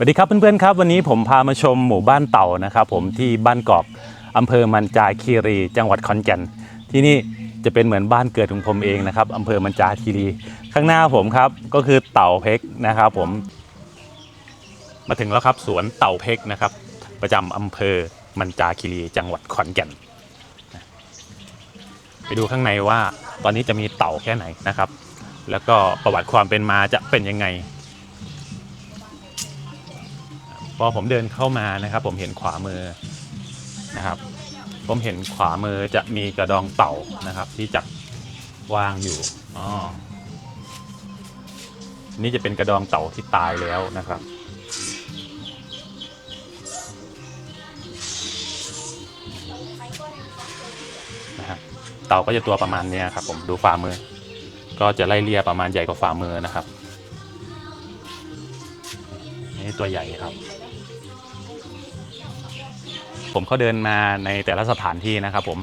สวัสดีครับเพื่อนๆครับ วันนี้ผมพามาชมหมู่บ้านเต่านะครับ ผมที่บ้านกอกอำเภอมันจาคีรี จังหวัดขอนแก่น ที่นี่จะเป็นเหมือนบ้านเกิดของผมเองนะครับอำเภอมันจาคีรี ข้างหน้าผมครับก็คือเต่าเพกนะครับผม มาถึงแล้วครับสวนเต่าเพกนะครับ ประจำอำเภอมันจาคีรี จังหวัดขอนแก่น ไปดูข้างในว่าตอนนี้จะมีเต่าแค่ไหนนะครับ แล้วก็ประวัติความเป็นมาจะเป็นยังไง พอผมเดินเข้ามานะครับ ผมเห็นขวามือนะครับ ผมเห็นขวามือจะมีกระดองเต่านะครับ ที่จัดวางอยู่อ๋อนี่จะเป็นกระดองเต่าที่ตายแล้วนะครับนะครับเต่าก็จะตัวประมาณนี้ครับ ผมดูฝ่ามือ ก็จะไล่เลี่ยประมาณใหญ่กว่าฝ่ามือนะครับ นี่ตัวใหญ่ครับ ผมเขาเดินมาในแต่ละสถานที่นะครับผม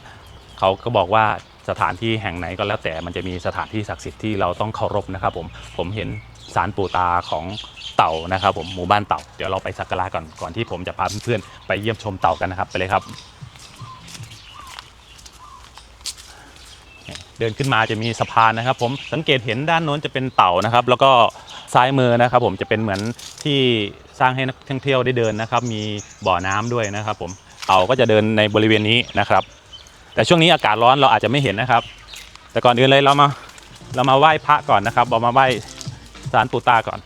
เขาก็บอกว่าสถานที่แห่งไหนก็แล้วแต่มันจะมีสถานที่ศักดิ์สิทธิ์ที่เราต้องเคารพนะครับผมผมเห็นสารปู่ตาของเต่านะครับผมหมู่บ้านเต่าเดี๋ยวเราไปสักการะก่อนก่อนที่ผมจะพาเพื่อนๆไปเยี่ยมชมเต่ากันนะครับไปเลยครับ เดินขึ้นมาจะมีสะพานนะครับ ผมสังเกตเห็นด้านโน้นจะเป็นเต่านะครับ แล้วก็ซ้ายมือนะครับ ผมจะเป็นเหมือนที่สร้างให้นักท่องเที่ยวได้เดินนะครับ มีบ่อน้ำด้วยนะครับ ผม เต่าก็จะเดินในบริเวณนี้นะครับ แต่ช่วงนี้อากาศร้อนเราอาจจะไม่เห็นนะครับ แต่ก่อนอื่นเลยเรามาเรามาไหว้พระก่อนนะครับเรามาไหว้ศาลปู่ตาก่อน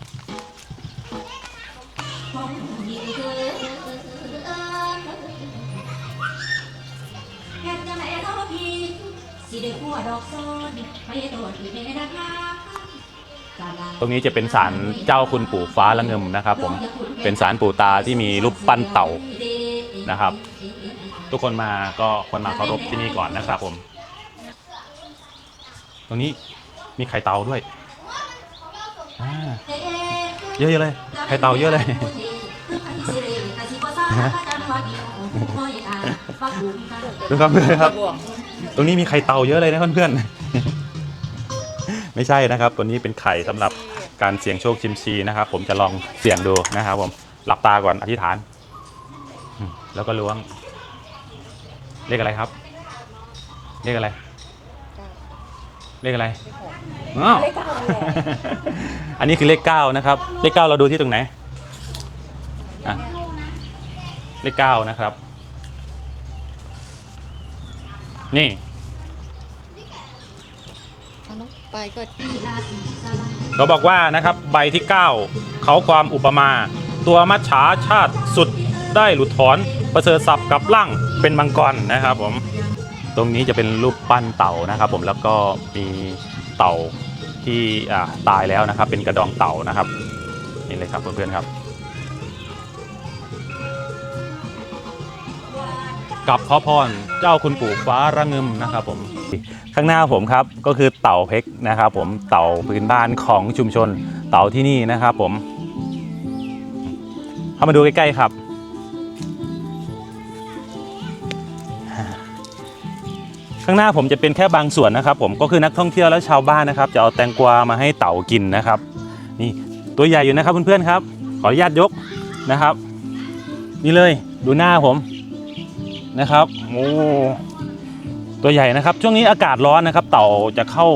ตรงนี้จะเป็นศาลเจ้าคุณปู่ฟ้าละเงิมนะครับ ผมเป็นศาลปู่ตาที่มีรูปปั้นเต่านะครับ ทุกคนมาก็ควรมาเคารพที่นี่ก่อนนะครับผม ตรงนี้มีไข่เต่าด้วยอ่าเยอะๆเลยไข่เต่าเยอะเลยดูครับเพื่อนครับ ตรงนี้มีไข่เต่าเยอะเลยนะเพื่อนๆไม่ใช่นะครับ ตัวนี้เป็นไข่สำหรับการเสี่ยงโชคชิมซีนะครับ ผมจะลองเสี่ยงดูนะครับผมหลับตาก่อนอธิษฐานอืมแล้วก็ล้วง เลขอะไรครับ เลขอะไร เลขอะไรอ้าวเลขเก้าแหละอันนี้คือเลขเก้านะครับ เลขเก้าเราดูที่ตรงไหนอะเลขเก้านะครับ นี่ เอาน้องไปก็เขาบอกว่านะครับใบที่ 9 เขาความอุปมา ตัวมัจฉาชาติสุดได้หลุดถอน ประเสริฐศัพท์กับร่าง เป็นมังกรนะครับผม ตรงนี้จะเป็นรูปปั้นเต่านะครับผมแล้วก็มีเต่าที่อ่าตายแล้วนะครับ เป็นกระดองเต่านะครับนี่เลยครับเพื่อนๆครับกับขอพรเจ้าคุณปู่ฟ้าระงึมนะครับผมข้างหน้าผมครับก็คือเต่าเพกนะครับผมเต่าพื้นบ้านของชุมชนเต่าที่นี่นะครับผมเข้ามาดูใกล้ๆครับ ข้างหน้าผมจะเป็นแค่บางส่วนนะครับ ผมก็คือนักท่องเที่ยวและชาวบ้านนะครับ จะเอาแตงกวามาให้เต่ากินนะครับ นี่ตัวใหญ่อยู่นะครับเพื่อนๆครับ ขออนุญาตยกนะครับ นี่เลยดูหน้าผมนะครับโอ้ตัวใหญ่นะครับ ช่วงนี้อากาศร้อนนะครับ เต่าจะเข้า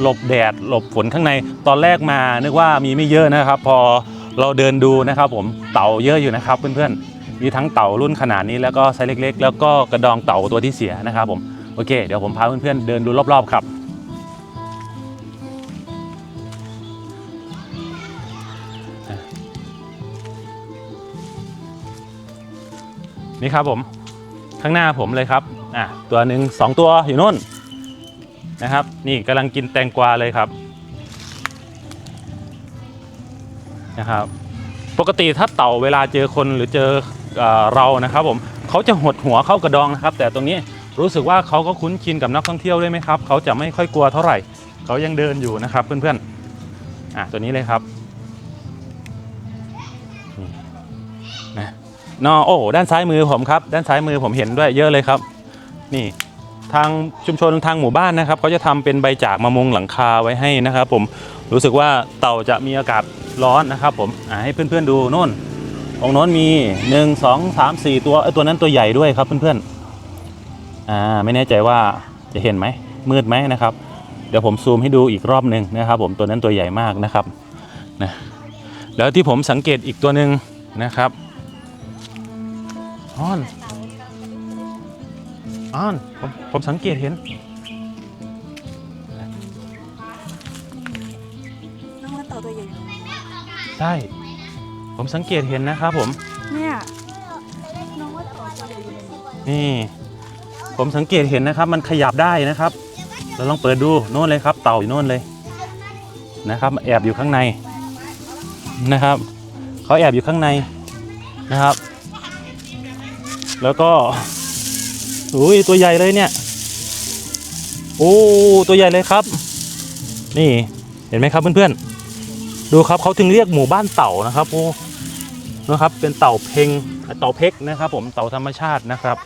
หลบแดดหลบฝนข้างในตอนแรกมานึกว่ามีไม่เยอะนะครับ พอเราเดินดูนะครับ ผมเต่าเยอะอยู่นะครับเพื่อนๆมีทั้งเต่ารุ่นขนาดนี้แล้วก็ไซส์เล็ก ๆ แล้วก็กระดองเต่าตัวที่เสียนะครับผม โอเค เดี๋ยวผมพาเพื่อนๆเดินดูรอบๆครับนี่ครับผมข้างหน้าผมเลยครับอะตัวหนึ่งสองตัวอยู่นู่นนะครับ นี่กำลังกินแตงกวาเลยครับนะครับ ปกติถ้าเต่าเวลาเจอคนหรือเจอเอ่อเรานะครับผมเขาจะหดหัวเข้ากระดองนะครับ แต่ตรงนี้ รู้สึกว่าเขาก็คุ้นชินกับนักท่องเที่ยวด้วยไหมครับเขาจะไม่ค่อยกลัวเท่าไหร่เขายังเดินอยู่นะครับ เพื่อนๆอะตัวนี้เลยครับนะนอโอ้ด้านซ้ายมือผมครับ ด้านซ้ายมือผมเห็นด้วยเยอะเลยครับ นี่ทางชุมชนทางหมู่บ้านนะครับเขาจะทำเป็นใบจากมะมุงหลังคาไว้ให้นะครับ ผมรู้สึกว่าเต่าจะมีอากาศร้อนนะครับ ผมอ่าให้เพื่อนๆดูโน่นตรงโน้นมีหนึ่งสองสามสี่ตัวไอตัวนั้นตัวใหญ่ด้วยครับเพื่อนๆ อ่าไม่แน่ใจว่าจะเห็นไหมมืดไหมนะครับ เดี๋ยวผมซูมให้ดูอีกรอบหนึ่งนะครับ ผมตัวนั้นตัวใหญ่มากนะครับนะแล้วที่ผมสังเกตอีกตัวหนึ่งนะครับอ้อนอ้อนผมผมสังเกตเห็นน้องว่าเต่าตัวใหญ่ใช่ผมสังเกตเห็นนะครับผมเนี่ยน้องว่าเต่าตัวใหญ่อยู่ในนี้นี่ ผมสังเกตเห็นนะครับ มันขยับได้นะครับเราลองเปิดดูโน่นเลยครับ เต่าอยู่โน่นเลยนะครับ แอบอยู่ข้างในนะครับเขาแอบอยู่ข้างในนะครับ แล้วก็อุ้ยตัวใหญ่เลยเนี่ยโอ้ตัวใหญ่เลยครับ นี่เห็นไหมครับเพื่อนๆดูครับเขาถึงเรียกหมู่บ้านเต่านะครับโอ้นะครับเป็นเต่าเพงเต่าเพกนะครับ ผมเต่าธรรมชาตินะครับ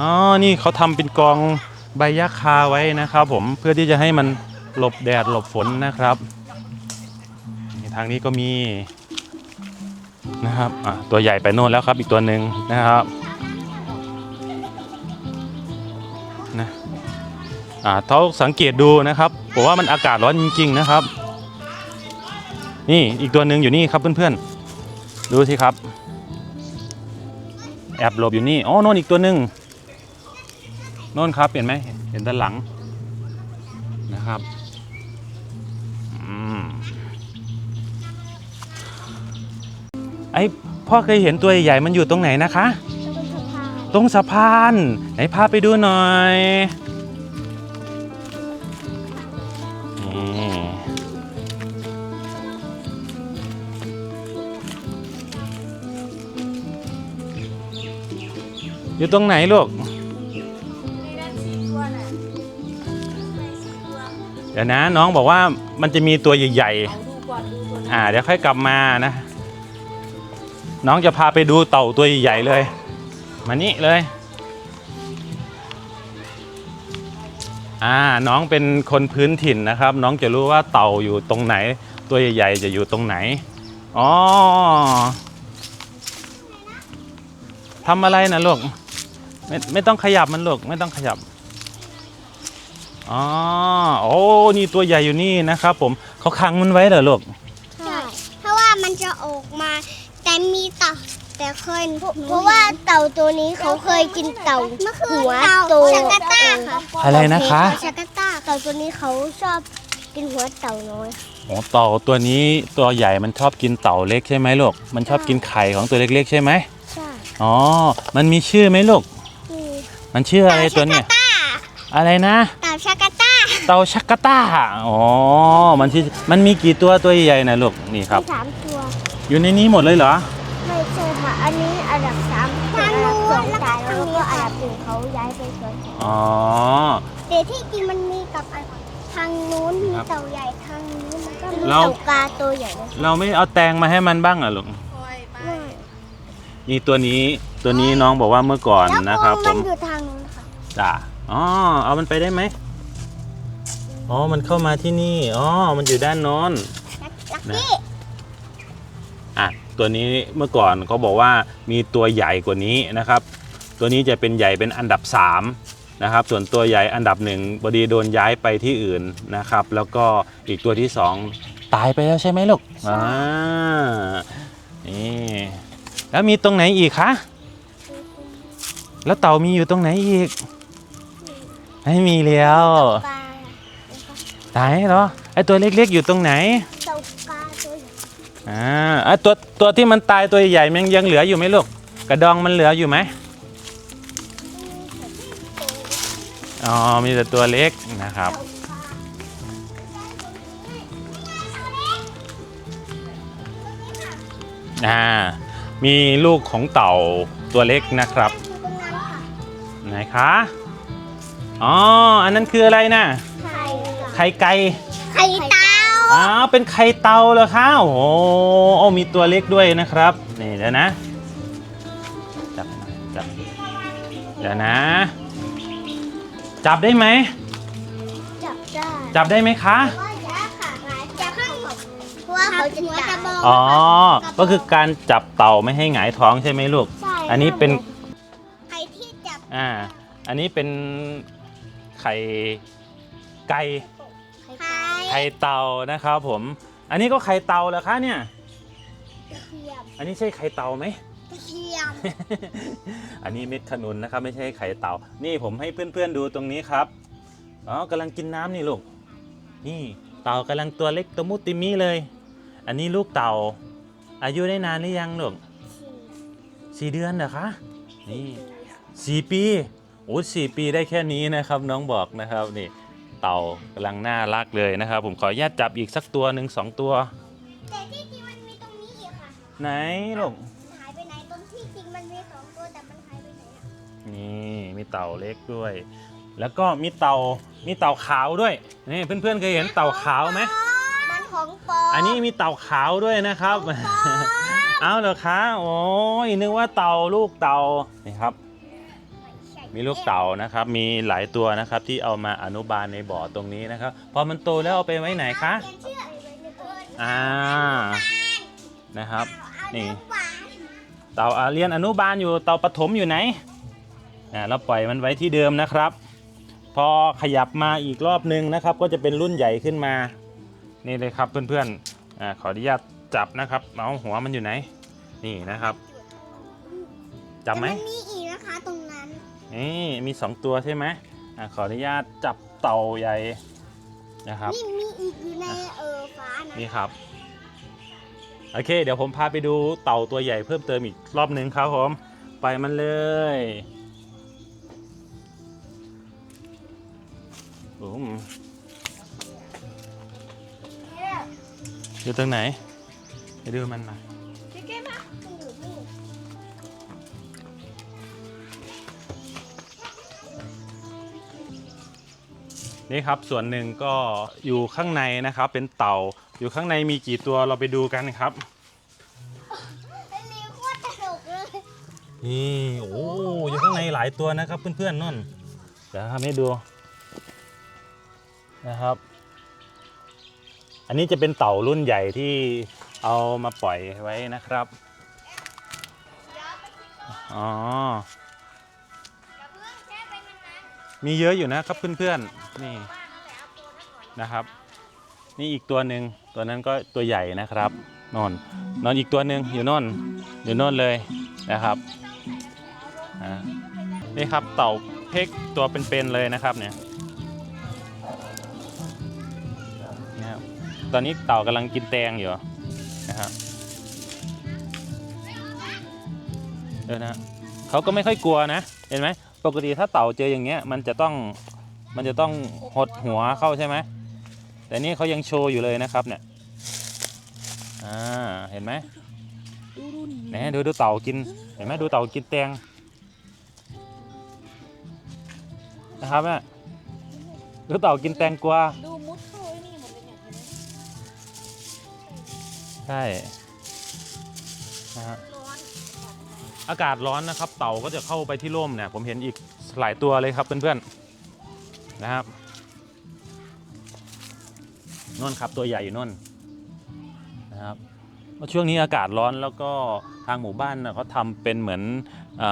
อ๋อ นี่เขาทำเป็นกองใบยะคาไว้นะครับผมเพื่อที่จะให้มันหลบแดดหลบฝนนะครับ ทางนี้ก็มีนะครับตัวใหญ่ไปโน่นแล้วครับอีกตัวหนึ่งนะครับนะอ่าเขาสังเกตดูนะครับผมว่ามันอากาศร้อนจริงๆนะครับ นี่อีกตัวหนึ่งอยู่นี่ครับเพื่อนๆ ดูสิครับ แอบหลบอยู่นี่อ๋อโน่นอีกตัวหนึ่งโน่นครับเห็นไหมเห็นด้านหลังนะครับอืมไอพ่อเคยเห็นตัวใหญ่ๆมันอยู่ตรงไหนนะคะ ตรงสะพาน ไหนพาไปดูหน่อย อยู่ตรงไหนลูกเดี๋ยวนะน้องบอกว่ามันจะมีตัวใหญ่เอาดูก่อนดูตัวนี้ๆอ่าเดี๋ยวค่อยกลับมานะ น้องจะพาไปดูเต่าตัวใหญ่ๆเลย มานี่เลย อ่าน้องเป็นคนพื้นถิ่นนะครับ น้องจะรู้ว่าเต่าอยู่ตรงไหน ตัวใหญ่ๆจะอยู่ตรงไหน อ๋อทำอะไรนะลูก ไม่ไม่ต้องขยับมันลูกไม่ต้องขยับอ๋อโอ้นี่ตัวใหญ่อยู่นี่นะครับผมเขาขังมันไว้เหรอลูกใช่เพราะว่ามันจะออกมา แต่มีเต่าแต่เคยเพราะว่าเต่าตัวนี้เขาเคยกินเต่าหัวโตชากาต้าค่ะอะไรนะคะเต่าชากาต้าเต่าตัวนี้เขาชอบกินหัวเต่าน้อยโอ้เต่าตัวนี้ตัวใหญ่มันชอบกินเต่าเล็กใช่ไหมลูกมันชอบกินไข่ของตัวเล็กๆ ใช่ไหมใช่อ๋อมันมีชื่อไหมลูก มีมันชื่ออะไรตัวเนี้ยต้าอะไรนะ เต่าชากาต้าเต่าชักกะต้า อ๋อ มันชื่อมันมีกี่ตัวตัวใหญ่ๆนะลูก นี่ครับ มีสามตัว อยู่ในนี้หมดเลยเหรอ ไม่ใช่ค่ะ อันนี้อันดับสามส่วนอันดับสองตายแล้วก็อันดับหนึ่งเขาย้ายไปสวนอ๋อแต่ที่จริงมันมีกับอันทางนู้นมีครับเต่าใหญ่ทางนี้มันก็มีเรา เต่ากาตัวใหญ่เลยเราไม่เอาแตงมาให้มันบ้างเหรอลูกปล่อยไปไม่นี่ตัวนี้ตัวนี้น้องบอกว่าเมื่อก่อนแล้วนะครับผมันมอยู่ทางนู้นค่ะ จ้าอ๋อเอามันไปได้ไหมอ๋อ มันเข้ามาที่นี่ อ๋อ มันอยู่ด้านโน้น ลักนะกี้อะ ตัวนี้เมื่อก่อนเขาบอกว่ามีตัวใหญ่กว่านี้นะครับ ตัวนี้จะเป็นใหญ่เป็นอันดับ 3 นะครับ ส่วนตัวใหญ่อันดับหนึ่งบดีโดนย้ายไปที่อื่นนะครับ แล้วก็อีกตัวที่สองตายไปแล้วใช่ไหมลูก อ่า นี่ แล้วมีตรงไหนอีกคะ แล้วเต่ามีอยู่ตรงไหนอีก ไม่มีแล้วกาไหนเหรอไอตัวเล็กๆอยู่ตรงไหนเต่ากาตัวใหญ่อ่าไอตัวตัวที่มันตายตัวใหญ่ๆมันยังเหลืออยู่ไหมลูกกระดองมันเหลืออยู่ไหมอ๋อมีแต่ตัวเล็กนะครับอ่ามีลูกของเต่าตัวเล็กนะครับอยู่ตรงนั้นค่ะไหนคะ อ๋อ อันนั้นคืออะไรนะไข่ไข่ไก่ ไข่เต่าอ้าวเป็นไข่เต่าเหรอคะโอ้โหโอ้มีตัวเล็กด้วยนะครับ นี่เดี๋ยวนะ จับหน่อยจับเดี๋ยวนะ จับได้ไหม จับได้จับได้ไหมคะ ว่าจะค่ะจะข้างหมดเพราะว่าว่าเขาจะจะบอกอ๋อ ก็คือการจับเต่าไม่ให้หงายท้องใช่ไหมลูกใช่อันนี้เป็น ใครที่จับ อ่า อันนี้เป็น ไข่ไก่ใครไข่เต่านะครับผม อันนี้ก็ไข่เต่าเหรอคะเนี่ยเทียมอันนี้ใช่ไข่เต่าไหมเทียม อันนี้เม็ดขนุนนะครับ ไม่ใช่ไข่เต่า นี่ผมให้เพื่อนๆดูตรงนี้ครับ อ๋อกำลังกินน้ำนี่ลูก นี่เต่ากำลังตัวเล็กตัวมุติมีเลย อันนี้ลูกเต่า อายุได้นานหรือยังลูกสี่เดือนเหรอคะ นี่สี่ปี โอ้สี่ปีได้แค่นี้นะครับน้องบอกนะครับนี่เต่ากำลังน่ารักเลยนะครับ ผมขออนุญาตจับอีกสักตัวหนึ่งสองตัว แต่ที่จริงมันมีตรงนี้อีกค่ะไหนลูกหายไปไหนตรงที่จริงมันมีสองตัวแต่มันหายไปไหนอะนี่มีเต่าเล็กด้วย แล้วก็มีเต่ามีเต่าขาวด้วยนี่เพื่อนๆเคยเห็นเต่าขาวไหมมันของปลอมอันนี้มีเต่าขาวด้วยนะครับเอาเหรอคะโอ้ยนึกว่าเต่าลูกเต่านี่ครับ มีลูกเต่านะครับ มีหลายตัวนะครับที่เอามาอนุบาลในบ่อตรงนี้นะครับ พอมันโตแล้วเอาไปไว้ไหนคะเขียนชื่อเอออ่า นะครับ นี่นี่เต่าอาเรียนอนุบาลอยู่ เต่าปฐมอยู่ไหนอ่าเราปล่อยมันไว้ที่เดิมนะครับ พอขยับมาอีกรอบนึงนะครับ ก็จะเป็นรุ่นใหญ่ขึ้นมา นี่เลยครับเพื่อนๆ อ่า ขออนุญาตจับนะครับ เอาหัวมันอยู่ไหน นี่นะครับ จับไหมแต่มั นั้นนี่มีสองตัวใช่ไหมอ่าขออนุญาตจับเต่าใหญ่นะครับ นี่มีอีกอยู่ในเออฟ้านะนี่ครับ โอเค เดี๋ยวผมพาไปดูเต่าตัวใหญ่เพิ่มเติมอีกรอบหนึ่งครับผม ไปมันเลยอืมอยู่ตรงไหน ไปดูมันหน่ นี่ครับส่วนหนึ่งก็อยู่ข้างในนะครับ เป็นเต่า อยู่ข้างในมีกี่ตัวเราไปดูกันครับไอ้ลิวโคตรตลกเลยนี่โอ้อยู่ข้างในหลายตัวนะครับเพื่อนๆนั่นเดี๋ยวทำให้ดูนะครับ อันนี้จะเป็นเต่ารุ่นใหญ่ที่เอามาปล่อยไว้นะครับ อ๋อ มีเยอะอยู่นะครับเพื่อนๆนี่นะครับ นี่อีกตัวหนึ่งตัวนั้นก็ตัวใหญ่นะครับนอนนอนอีกตัวหนึ่งอยู่โนนอยู่โนนเลยนะครับนี่ครับเต่าเพกตัวเป็นๆเลยนะครับเนี่ยนี่ครับตอนนี้เต่ากำลังกินแตงอยู่นะครับเออนะเขาก็ไม่ค่อยกลัวนะเห็นไหม ปกติถ้าเต่าเจออย่างเงี้ยมันจะต้องมันจะต้องหดหัวเข้าใช่ไหมแต่นี่เขายังโชว์อยู่เลยนะครับเนี่ยอ่าเห็นไหมแหนดูดูเต่ากินเห็นไหมดูเต่ากินแตงนะครับแม่ยดูเต่ากินแตงกวาดูมุดเข้าไอ้นี่หมดเลยเนี่ยเห็นไหมใช่นะฮะ อากาศร้อนนะครับ เต่าก็จะเข้าไปที่ร่มเนี่ยผมเห็นอีกหลายตัวเลยครับเพื่อนๆนะครับนนครับตัวใหญ่อยู่นนนะครับเพราช่วงนี้อากาศร้อนแล้วก็ทางหมู่บ้านนะเขาทำเป็นเหมือนอ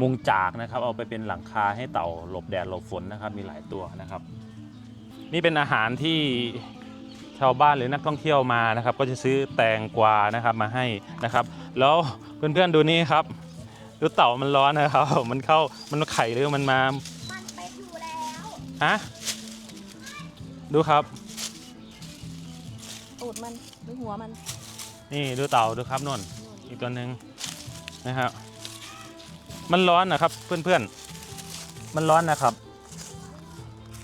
มุงจากนะครับ เอาไปเป็นหลังคาให้เต่าหลบแดดหลบฝนนะครับ มีหลายตัวนะครับ นี่เป็นอาหารที่ชาวบ้านหรือนักท่องเที่ยวมานะครับ ก็จะซื้อแตงกวานะครับมาให้นะครับ แล้วเพื่อนๆดูนี่ครับ ดูเต่ามันร้อนนะครับ มันเข้ามันไข่หรือมันมา มันไปอยู่แล้วฮะ ดูครับ ตูดมันหรือหัวมันนี่ดูเต่าดูครับนนอีกตัวหนึ่งนะครับ มันร้อนนะครับเพื่อนๆ มันร้อนนะครับ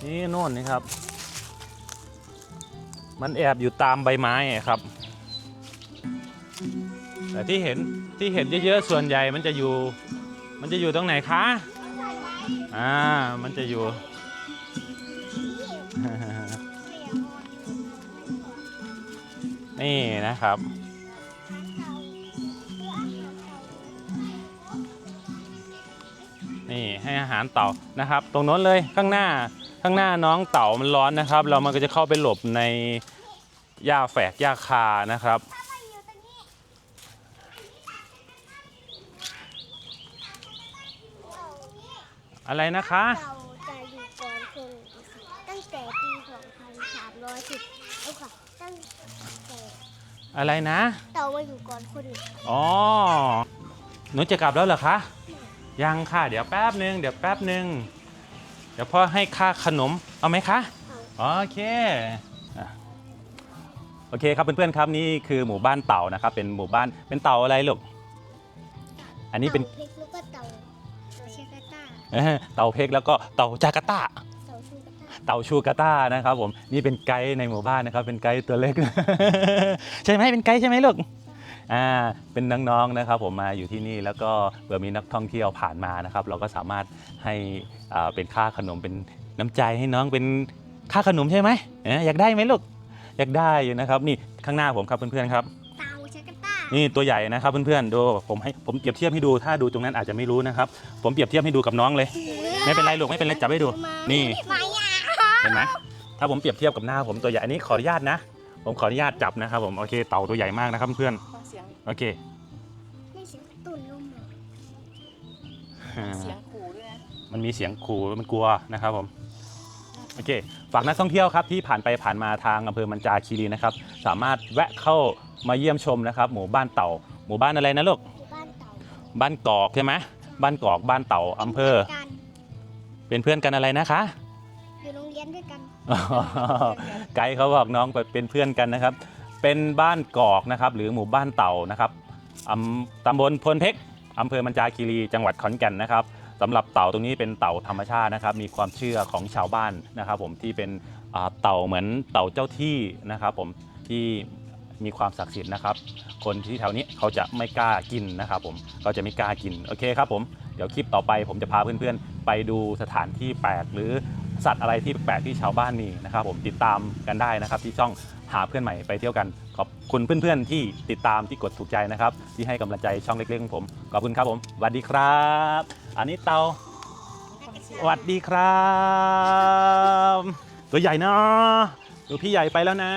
นี่โน่นนี่ครับ มันแอบอยู่ตามใบไม้อะครับ แต่ที่เห็นที่เห็นเยอะๆส่วนใหญ่มันจะอยู่ มันจะอยู่ตรงไหนคะอ่ามันจะอยู่ นี่นะครับนี่ให้อาหารเต่านะครับ ตรงโน้นเลยข้างหน้าข้างหน้าน้องเต่ามันร้อนนะครับ เรามันก็จะเข้าไปหลบในหญ้าแฝกหญ้าคานะครับ อะไรนะคะเต่าจะอยู่ก่อนคนอีกค่ะตั้งแต่ปี2310เอาค่ะตั้งแต่อะไรนะเต่ามาอยู่ก่อนคนอีกค่ะอ๋อหนูจะกลับแล้วเหรอคะยังค่ะ เดี๋ยวแป๊บหนึ่งเดี๋ยวแป๊บหนึ่งเดี๋ยวพ่อให้ค่าขนมเอาไหมคะโอเคอะโอเคครับเพื่อนๆครับนี่คือหมู่บ้านเต่านะครับเป็นหมู่บ้านเป็นเต่าอะไรลูกอันนี้เป็นเต่าเพชรแล้วก็เต่า เออเต่าเพกแล้วก็เต่าจาการ์ตา เต่าชูกาต้าเต่าชูกาตานะครับผมนี่เป็นไกด์ในหมู่บ้านนะครับ เป็นไกด์ตัวเล็ก ใช่ไหมเป็นไกด์ใช่ไหมลูกอ่าเป็นน้องๆนะครับ ผมมาอยู่ที่นี่แล้วก็เผื่อมีนักท่องเที่ยวผ่านมานะครับ เราก็สามารถให้อ่าเป็นค่าขนมเป็นน้ำใจให้น้องเป็นค่าขนมใช่ไหมเอ๊ะอยากได้ไหมลูกอยากได้อยู่นะครับ นี่ข้างหน้าผมครับเพื่อนๆครับ นี่ตัวใหญ่นะครับเพื่อนๆดูผมให้ผมเปรียบเทียบให้ดูถ้าดูตรงนั้นอาจจะไม่รู้นะครับ ผมเปรียบเทียบให้ดูกับน้องเลย ไม่เป็นไรลูกไม่เป็นไรจับให้ดู นี่มายาเห็นไหมถ้าผมเปรียบเทียบกับหน้าผมตัวใหญ่อันนี้ขออนุญาตนะ ผมขออนุญาตจับนะครับผมโอเคเต่าตัวใหญ่มากนะครับเพื่อนฟังเสียงโอเคไม่เสียงตุ่นลมเหรออ่าเสียงขู่ด้วยนะมันมีเสียงขู่มันกลัวนะครับผม โอเค ฝากนักท่องเที่ยวครับที่ผ่านไปผ่านมาทางอำเภอมันจาคีรีนะครับ สามารถแวะเข้ามาเยี่ยมชมนะครับ หมู่บ้านเต่า หมู่บ้านอะไรนะลูกอยู่บ้านเต่าบ้านกอกใช่ไหมบ้านกอกบ้านเต่าอำเภอ กันเป็นเพื่อนกันอะไรนะคะ อยู่โรงเรียนด้วยกันไกด์เขาบอกน้องไปเป็นเพื่อนกันนะครับ เป็นบ้านกอกนะครับ หรือหมู่บ้านเต่านะครับอำตำบลพลเพกอำเภอมันจาคีรีจังหวัดขอนแก่นนะครับ สำหรับเต่าตรงนี้เป็นเต่าธรรมชาตินะครับ มีความเชื่อของชาวบ้านนะครับ ผมที่เป็นเต่าเหมือนเต่าเจ้าที่นะครับ ผมที่มีความศักดิ์สิทธิ์นะครับ คนที่แถวนี้เขาจะไม่กล้ากินนะครับ ผมเขาจะไม่กล้ากินโอเคครับผมเดี๋ยวคลิปต่อไป ผมจะพาเพื่อนๆ ไปดูสถานที่แปลกหรือสัตว์อะไรที่แปลกที่ชาวบ้านมีนะครับ ผมติดตามกันได้นะครับที่ช่อง หาเพื่อนใหม่ไปเที่ยวกัน ขอบคุณเพื่อนๆที่ติดตามที่กดถูกใจนะครับ ที่ให้กำลังใจช่องเล็กๆของผม ขอบคุณครับผมสวัสดีครับ อันนี้เตาสวัสดีครับ ตัวใหญ่เนาะดูพี่ใหญ่ไปแล้วนะ